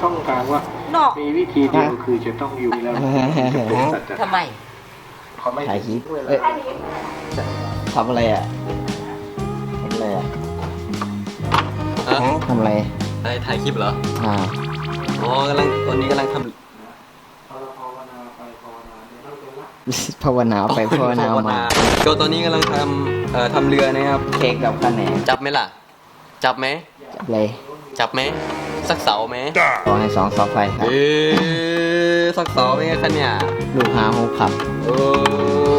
ช่องทางว่า นอกมีวิธีเดียวคือจะต้องอยู่แล้วจะเป็นสัจธรรทำไมเขาไม่ถ่ายคลิปเอ้ยทำอะไรอะทำอะไรอะอะทำอะไรอะไรถ่ายคลิปเหรออ่าอ๋อกำลังตอนนี้กำลังทำภาวนาไปภาวนามาก็ตอนนี้กำลังทำเอ่อทำเรือนะครับ เค้กกับคะแนนจับไหมล่ะ จับไหมจับเลย จับไหม สักเสาไหมขอให้สองเสาไฟครับเอ๊ะสักเสาไหมคะเนี่ยลูกหาหกครับโอ้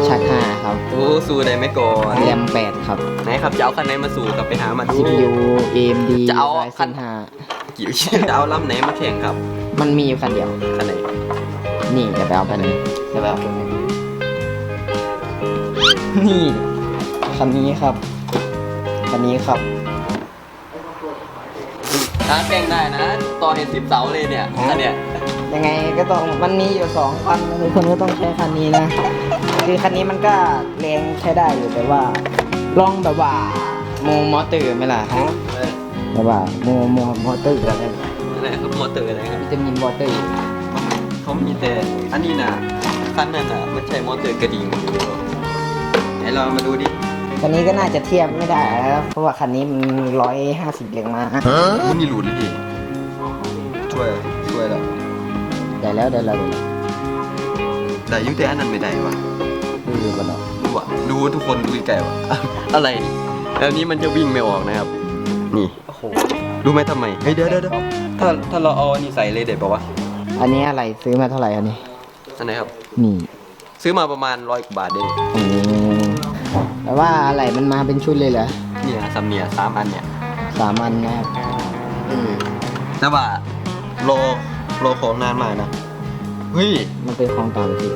ชักห้าครับโอ้สู้ได้ไหมก่อนแรมแปดครับไหนครับจะเอาคันไหนมาสู่กับไปหามาดู CPU AMD จะเอา Ryzen ห้ากี่จะเอาลำไหนมาแข่งครับ มันมีอยู่คันเดียวคันไหนนี่จะไปเอาไปเลยจะไปเอาไปเลยนี่คันนี้ครับคันนี้ครับ ถ้าแข่งได้นะต่อเห็นสิบเสาเลยเนี่ยคันเนี่ยยังไงก็ต้องมันมีอยู่สองคันทุกคนก็ต้องใช้คันนี้นะ คือคันนี้มันก็แรงใช้ได้อยู่แต่ว่าลองแบบว่าโมมอเตอร์ไหมล่ะเออแบบว่าโมโมมอเตอร์อะไรนั่นแหละครับมอเตอร์อะไรครับวิตามินวอเตอร์เขามีแต่อันนี้นะคันนั้นน่ะมันใช่มอเตอร์กระดิ่งไหนเรามาดูดิ คันนี้ก็น่าจะเทียบไม่ได้แล้วเพราะว่าคันนี้มันร้อยห้าสิบแรงม้ามันนี่หลุดเลยดิช่วยช่วยแล้วได้แล้วได้แล้วได้แล้วแต่ยุ่งแต่อันนั้นไม่ได้วะดูอยู่กันหรอดูวะดูทุกคนดูไกลๆวะอะไรนี่แล้วนี้มันจะวิ่งไม่ออกนะครับ นี่โอ้โหรู้ไหมทำไมเฮ้ยเดี๋ยวเดี๋ยวเดี๋ยวถ้าถ้าเราเอาอันนี้ใส่เลยเด็ดปะวะอันนี้อะไรซื้อมาเท่าไหร่อันนี้อันไหนครับ นี่ ซื้อมาประมาณร้อยกว่าบาทเองโอ้แต่ ว่าอะไรมันมาเป็นชุดเลยเหรอเนี่ยซัมเนียสามอันเนี่ยสามอันนะครับเออแต่ว่าโลโลของนานมากนะเฮ้ยมันเป็นของต่างประเทศ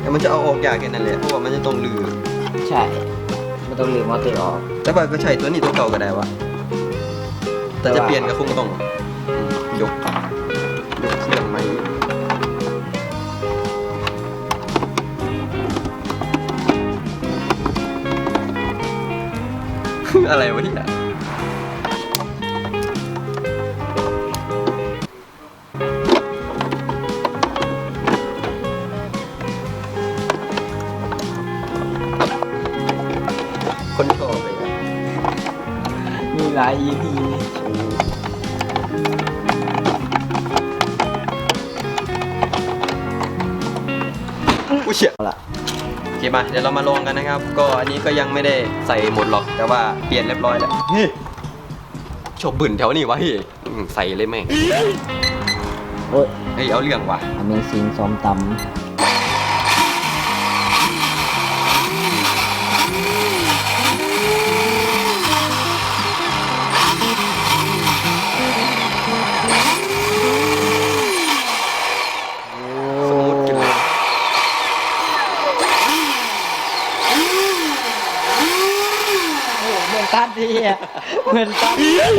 แต่มันจะเอาออกยากแค่นั้นแหละเพราะว่ามันจะต้องลือใช่ มันต้องลืมมอเตอร์ออกแต่ว่าก็ใช่ตัวนี้ตัวเก่าก็ได้วะแต่จะเปลี่ยนก็คงต้องอืมยก อะไรวะเนี่ย คนชอบเลยอะมีหลาย EP อุ้ยเชี่ยเอาละโอเค มาเดี๋ยวเรามาลองกันนะครับ ก็อันนี้ก็ยังไม่ได้ใส่หมดหรอกแต่ว่าเปลี่ยนเรียบร้อยแล้วเฮ้ยชอบบึ่นแถวนี้วะเฮ้ยอืมใส่เลยแม่งโอ้ยเฮ้ยเอาเรื่องว่ะ Amazing ซ้อมตำ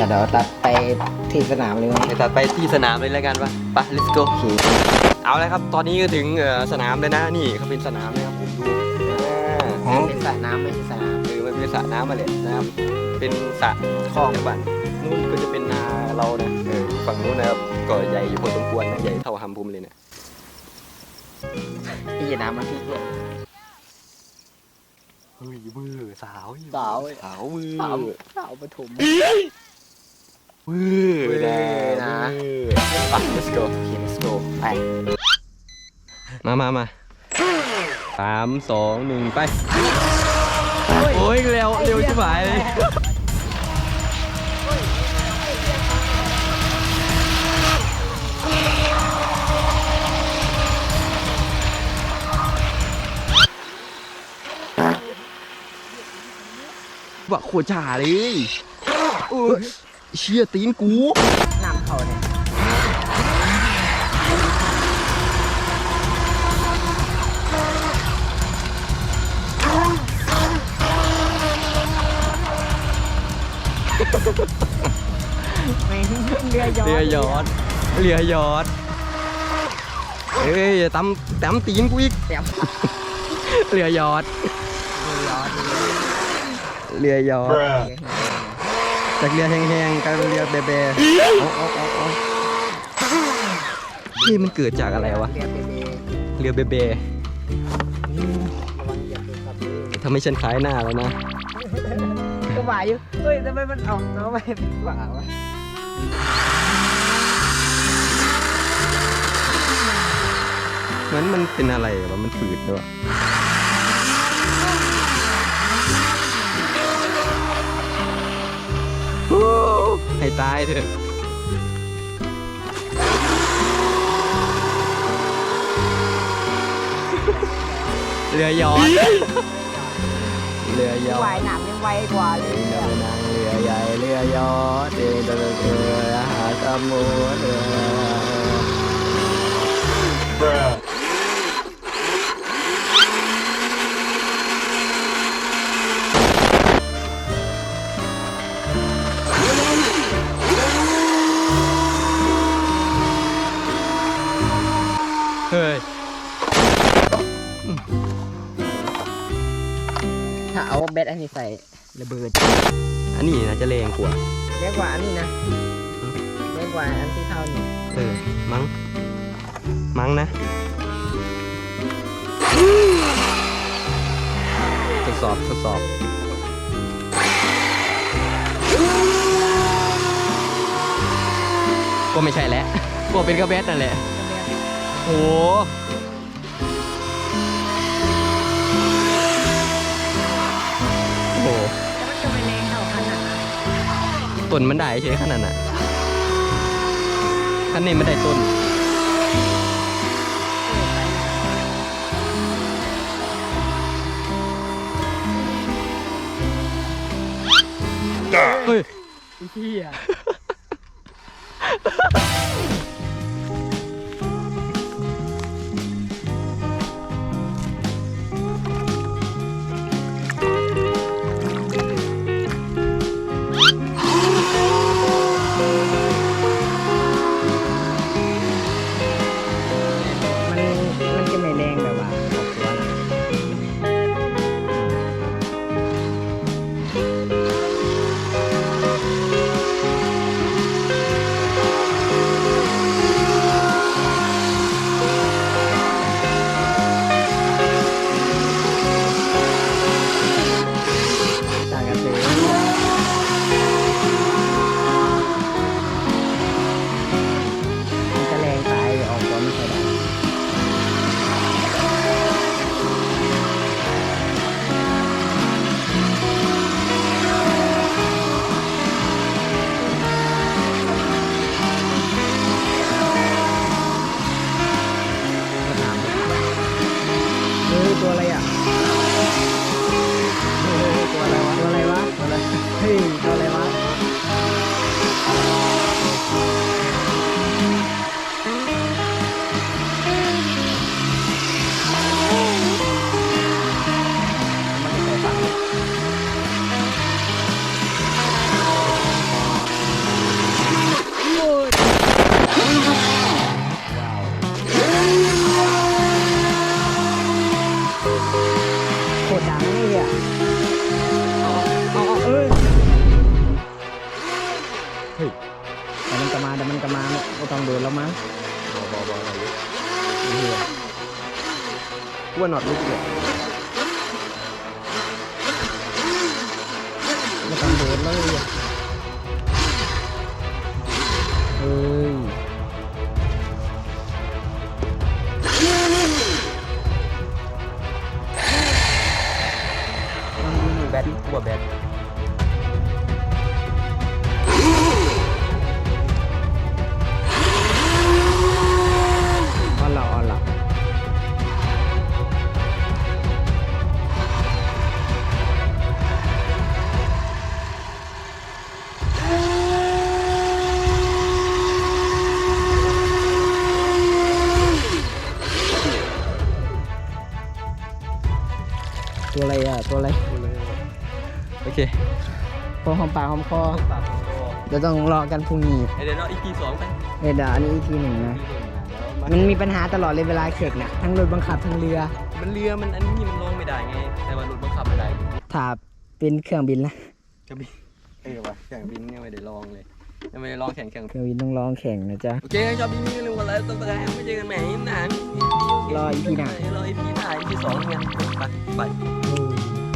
เดี๋ยวตัดไปที่สนามเลยมั้ยไปตัดไปที่สนามเลยแล้วกันปะไป let's go โอเคเอาเลยครับ ตอนนี้ก็ถึงเอ่อสนามเลยนะ นี่เขาเป็นสนามนะครับผมดูอ่าเป็นสระน้ำไม่ใช่สนามคือมันเป็นสระน้ำมาเลยนะครับ เป็นสระคลองบ้านนู่นก็จะเป็นนาเรานะเออฝั่งนู้นนะครับก็ใหญ่อยู่พอสมควรนะใหญ่เท่าฮัมพุมเลยเนี่ยที่จะน้ำมาที่ด้วยเฮ้ยมือสาวสาวสาวมือสาวสาวปฐม มือมือนะนะมือไป let's go โอเค let's go ไปมามามาสามสองหนึ่งไป โอ้ยเร็วเร็วชิบหายเลยว่าโคตรจ่าเลย เออเชี่ยตีนกูน้ำเขาเนี่ยเรือยอเรือยอดเรือยอดเอ้ยอย่าตำตำตีนกูอีกเต็มเรือยอดเรือยอดเรือยอด จากเรือแห้งๆกลายเป็นเรือเบเบเอาเอาเอาเอานี่มันเกิดจากอะไรวะ เรียบเบเบเรือเบเบระวังเหยียบโทรศัพท์เลยทำให้ฉันคล้ายหน้าแล้วนะก็หวายอยู่ เฮ้ยทำไมมันออกน้องไปเป็นขวาวะเหมือนมันเป็นอะไรวะ มันฝืดด้วย ตายเถอะเรือยอชต์เรือยอชหวายต์หนามยังไวกว่าเลยเรืเนี่ยอนางเรือใหญ่เรือยอชต์เดินเดินเรือหาสมุทรเเฮ้ยถ้าเอาแบตอันนี้ใส่ระเบิด อันนี้นะจะแรงกว่าเล็กกว่าอันนี้นะเล็กกว่าอันที่เท่านี้เออมั้งมั้งนะทดสอบทดสอบก็ไม่ใช่แล้วก็เป็นกระแบตนั่นแหละ โอ้โหโอ้โหแต่มันจะไม่แรงเท่าขนาดนั้นต้นมันได้เฉยขนาดน่ะคันนี้ไม่ได้ต้น เฮ้ยเฮีย กูว่าน็ เคพอหอมปากหอมคอเดี๋ยวต้องรอกันพรุ่งนี้เดี๋ยวเราอีกทีสองไปเออเดี๋ยวอันนี้อีกทีหนึ่งนะ มันมีปัญหาตลอดเลยเวลาแข่งน่ะทั้งรถบังคับทั้งเรือ มันเรือมันอันนี้มันลงไม่ได้ไง แต่ว่ารถบังคับมันได้ถ้าเป็นเครื่องบินนะกระบินเออว่ะแข่งบินยังไม่ได้ลองเลยยังไม่ได้ลองแข่งแข่งเครื่องบินต้องลองแข่งนะจ๊ะ โอเคชอบบินนี้ลืมกดดไลค์ซับสไครต์ไม่เจอกันใหม่นานรออีพีหน้ารออีพีหน้าอีพีสองกันไปไป